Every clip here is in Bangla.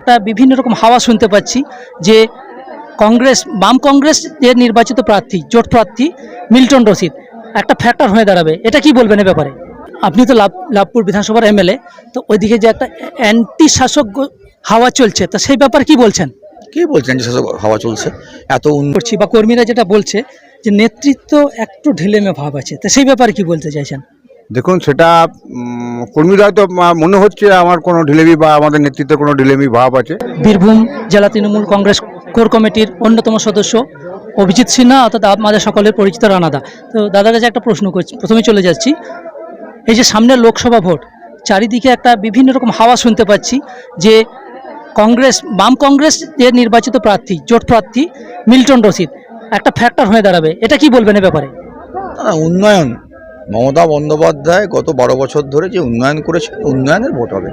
একটা বিভিন্ন রকম হাওয়া শুনতে পাচ্ছি যে কংগ্রেস বাম কংগ্রেস এর নির্বাচিত প্রার্থী জোট প্রার্থী মিল্টন রশিদ একটা ফ্যাক্টর হয়ে দাঁড়াবে। এটা কি বলবেন এ ব্যাপারে? আপনি তো লাভ লাভপুর বিধানসভার এমএলএ তো ওইদিকে যে একটা অ্যান্টি শাসক হাওয়া চলছে তা সেই ব্যাপারে কি বলছেন? কে বলছেন যে শাসক হাওয়া চলছে? এত উন্নত করছি বা কর্মীরা যেটা বলছে যে নেতৃত্ব একটু ঢিলেমে ভাব আছে তো সেই ব্যাপারে কি বলতে চাইছেন? দেখুন সেটা কর্মীরা হয়তো মনে হচ্ছে আমার কোনো ঢিলেমি বা আমাদের নেতৃত্বে কোনো ঢিলেমি ভাব আছে। বীরভূম জেলা তৃণমূল কংগ্রেস কোর কমিটির অন্যতম সদস্য অভিজিৎ সিনহা অর্থাৎ আমাদের সকলের পরিচিত রানাদা তো দাদার কাছে একটা প্রশ্ন করছি প্রথমে চলে যাচ্ছি। এই যে সামনে লোকসভা ভোট চারিদিকে একটা বিভিন্ন রকম হাওয়া শুনতে পাচ্ছি যে কংগ্রেস বাম কংগ্রেস এর নির্বাচিত প্রার্থী জোট প্রার্থী মিল্টন রশিদ একটা ফ্যাক্টর হয়ে দাঁড়াবে। এটা কি বলবেন এ ব্যাপারে? উন্নয়ন। মমতা বন্দ্যোপাধ্যায় গত বারো বছর ধরে যে উন্নয়ন করেছে উন্নয়নের ভোট হবে।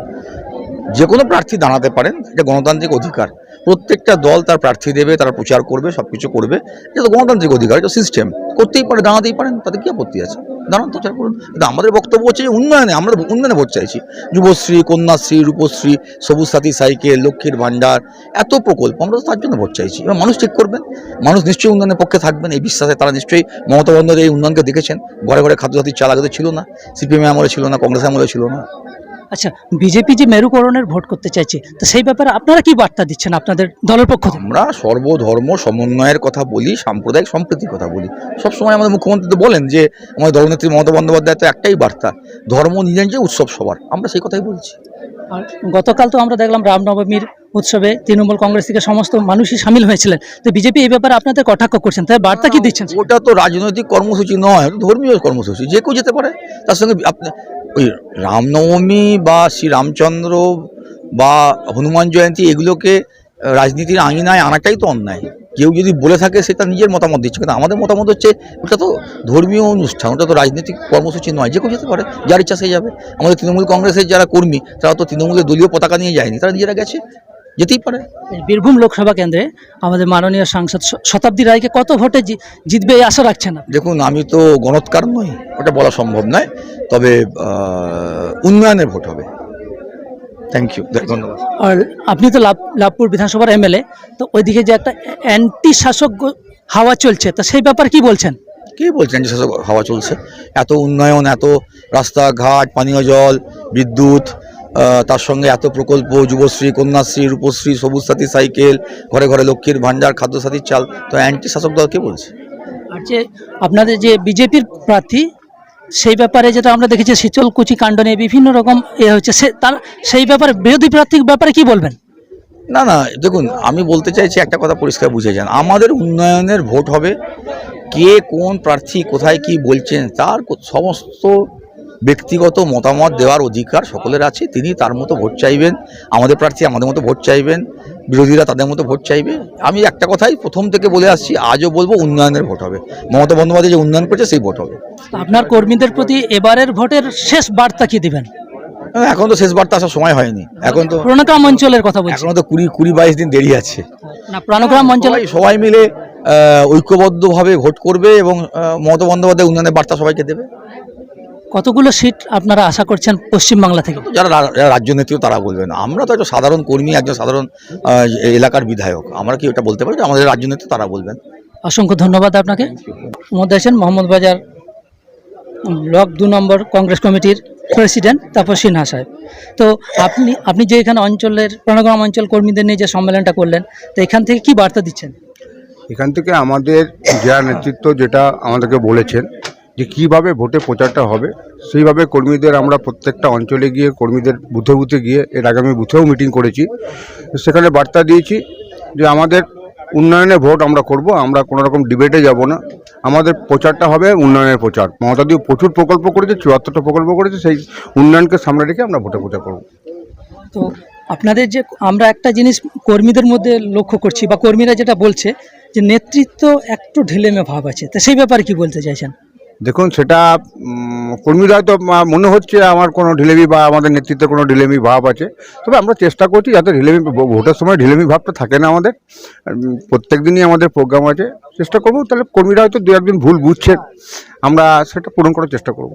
যে কোনো প্রার্থী দাঁড়াতে পারেন, এটা গণতান্ত্রিক অধিকার। প্রত্যেকটা দল তার প্রার্থী দেবে, তারা প্রচার করবে সব কিছু করবে। এটা তো গণতান্ত্রিক অধিকার, এটা সিস্টেম করতেই পারে, দাঁড়াতেই পারেন, তাতে কী আপত্তি আছে? দাঁড়ান প্রচার করুন। কিন্তু আমাদের বক্তব্য হচ্ছে যে উন্নয়নে, আমরা উন্নয়নে ভোট চাইছি। যুবশ্রী, কন্যাশ্রী, রূপশ্রী সবুজ সাথী সাইকেল, লক্ষ্মীর ভাণ্ডার, এত প্রকল্প, আমরা তার জন্য ভোট চাইছি। এবার মানুষ ঠিক করবেন, মানুষ নিশ্চয়ই উন্নয়নের পক্ষে থাকবেন, এই বিশ্বাসে তারা নিশ্চয়ই মমতা বন্দ্যোপাধ্যায় এই উন্নয়নকে দেখেছেন। ঘরে ঘরে খাদ্যসাথীর চাল আগে ছিল না সিপিএম আমলে ছিল না, কংগ্রেস আমলে ছিল না। আচ্ছা বিজেপি যে মেরুকরণের ভোট করতে চাইছে তো সেই ব্যাপারে আপনারা কি বার্তা দিচ্ছেন আপনাদের দলের পক্ষ থেকে? আমরা সর্বধর্ম সমন্বয়ের কথা বলি সাম্প্রদায়িক সম্প্রীতির কথা বলি। সবসময় আমাদের মুখ্যমন্ত্রী তো বলেন যে আমাদের দলনেত্রী মমতা বন্দ্যোপাধ্যায় তো একটাই বার্তা ধর্ম নিজের যে উৎসব সবার। আমরা সেই কথাই বলছি। আর গতকাল তো আমরা দেখলাম রামনবমীর উৎসবে তৃণমূল কংগ্রেস থেকে সমস্ত মানুষই সামিল হয়েছিলেন। তো বিজেপি এই ব্যাপারে আপনাদের কটাক্ষ করছেন? তাই বার্তা কি দিচ্ছেন? ওটা তো রাজনৈতিক কর্মসূচি নয় ধর্মীয় কর্মসূচি যে কেউ যেতে পারে। তার সঙ্গে আপনি ওই রামনবমী বা শ্রী রামচন্দ্র বা হনুমান জয়ন্তী এগুলোকে রাজনীতির আঙিনায় আনাটাই তো অন্যায়। কেউ যদি বলে থাকে সেটা নিজের মতামত দিচ্ছে। কিন্তু আমাদের মতামত হচ্ছে, ওটা তো ধর্মীয় অনুষ্ঠান, ওটা তো রাজনৈতিক কর্মসূচি নয়, যে কেউ যেতে পারে, যার ইচ্ছা সে যাবে। আমাদের তৃণমূল কংগ্রেসের যারা কর্মী, তারা তো তৃণমূলের দলীয় পতাকা নিয়ে যায়নি, তারা নিজেরা গেছে। যেতেই পারে। বীরভূম লোকসভা কেন্দ্রে আমাদের মাননীয় সাংসদ শতাব্দী রায়কে কত ভোটে জিতবে এই আশা রাখছে না দেখুন আমি তো গণৎকার নই ওটা বলা সম্ভব নয় তবে উন্নয়নের ভোট হবে। থ্যাংক ইউ ধন্যবাদ। আর আপনি তো লাভ লাভপুর বিধানসভার এমএলএ তো ওইদিকে যে একটা অ্যান্টি শাসক হাওয়া চলছে তো সেই ব্যাপারে কি বলছেন? কে বলছেন যে শাসক হাওয়া চলছে? এত উন্নয়ন এত রাস্তাঘাট পানীয় জল বিদ্যুৎ তার সঙ্গে এত প্রকল্প যুবশ্রী কন্যাশ্রী রূপশ্রী সবুজ সাথী সাইকেল ঘরে ঘরে লক্ষ্মীর ভাণ্ডার খাদ্যসাথীর চাল তো অ্যান্টি শাসক দল কে বলছে? আর যে আপনাদের যে বিজেপির প্রার্থী সেই ব্যাপারে যেটা আমরা দেখেছি শীতলকুচি কাণ্ড নিয়ে বিভিন্ন রকম এ হচ্ছে সে তার সেই ব্যাপারে বিরোধী প্রার্থীর ব্যাপারে কি বলবেন? না না দেখুন আমি বলতে চাইছি একটা কথা পরিষ্কার বুঝে যান। আমাদের উন্নয়নের ভোট হবে কে কোন প্রার্থী কোথায় কি বলছেন তার সমস্ত ব্যক্তিগত মতামত দেওয়ার অধিকার সকলের আছে। তিনি তার মতো ভোট চাইবেন আমাদের প্রার্থী আমাদের মতো ভোট চাইবেন বিরোধীরা তাদের মতো ভোট চাইবে। আমি একটা কথাই প্রথম থেকে বলে আসছি আজও বলব উন্নয়নের ভোট হবে। মমতা বন্দ্যোপাধ্যায় যে উন্নয়ন করেছে সেই ভোট হবে। আপনার কর্মীদের প্রতি এবারের ভোটের শেষ বার্তা কি দিবেন? এখন তো শেষ বার্তা আসার সময় হয়নি। এখন তো পুরোনাগ্রাম অঞ্চলের কথা বলছি। এখনও তো কুড়ি কুড়ি বাইশ দিন দেরি আছে। না পুরানোগ্রাম অঞ্চলে সবাই মিলে ঐক্যবদ্ধভাবে ভোট করবে এবং মমতা বন্দ্যোপাধ্যায় উন্নয়নের বার্তা সবাইকে দেবে। কতগুলো সিট আপনারা আশা করছেন পশ্চিমবাংলা থেকে? যারা রাজ্য নেত্রী তারা বলবেন আমরা তো একটা সাধারণ কর্মী একজন সাধারণ এলাকার বিধায়ক। আমরা কি ওটা বলতে পারি যে আমাদের রাজ্য নেত্রী তারা বলবেন? অসংখ্য ধন্যবাদ আপনাকে। মধ্যে আছেন মোহাম্মদ বাজার ব্লক দু নম্বর কংগ্রেস কমিটির প্রেসিডেন্ট তারপর সিনহা সাহেব। তো আপনি আপনি যে এখানে অঞ্চলের প্রণগ্রাম অঞ্চল কর্মীদের নিয়ে যে সম্মেলনটা করলেন তো এখান থেকে কি বার্তা দিচ্ছেন? এখান থেকে আমাদের জেলা নেতৃত্ব যেটা আমাদেরকে বলেছেন যে কীভাবে ভোটে প্রচারটা হবে, সেইভাবে কর্মীদের আমরা প্রত্যেকটা অঞ্চলে গিয়ে, কর্মীদের বুথে বুথে গিয়ে, এর আগে আমি বুথেও মিটিং করেছি, সেখানে বার্তা দিয়েছি যে আমাদের উন্নয়নে ভোট আমরা করব, আমরা কোনো রকম ডিবেটে যাব না। আমাদের প্রচারটা হবে উন্নয়নের প্রচার। মমতা দিয়ে প্রচুর প্রকল্প করেছে, চুয়াত্তরটা প্রকল্প করেছে, সেই উন্নয়নকে সামনে রেখে আমরা ভোটে প্রচার করব। তো আপনাদের যে, আমরা একটা জিনিস কর্মীদের মধ্যে লক্ষ্য করছি, বা কর্মীরা যেটা বলছে যে, নেতৃত্ব একটু ঢিলেমে ভাব আছে। তো সেই ব্যাপারে কি বলতে চাইছেন? দেখুন সেটা কর্মীরা তো মনে হচ্ছে আমার কোনো ঢিলেমি বা আমাদের নেতৃত্বে কোনো ঢিলেমি ভাব আছে। তবে আমরা চেষ্টা করছি যাতে ঢিলেমি ভোটের সময় ঢিলেমি ভাবটা থাকে না আমাদের। প্রত্যেক দিনই আমাদের প্রোগ্রাম আছে। চেষ্টা করব তাহলে কর্মীরা হয়তো দু একদিন ভুল বুঝছেন আমরা সেটা পূরণ করার চেষ্টা করব।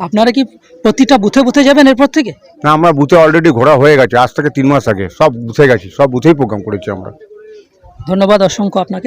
আপনারা কি প্রতিটা বুথে বুথে যাবেন এরপর থেকে? না আমরা বুথে অলরেডি ঘোরা হয়ে গেছে। আজ থেকে তিন মাস আগে। সব বুথে গেছি সব বুথেই প্রোগ্রাম করেছি আমরা। ধন্যবাদ অসংখ্য আপনাকে।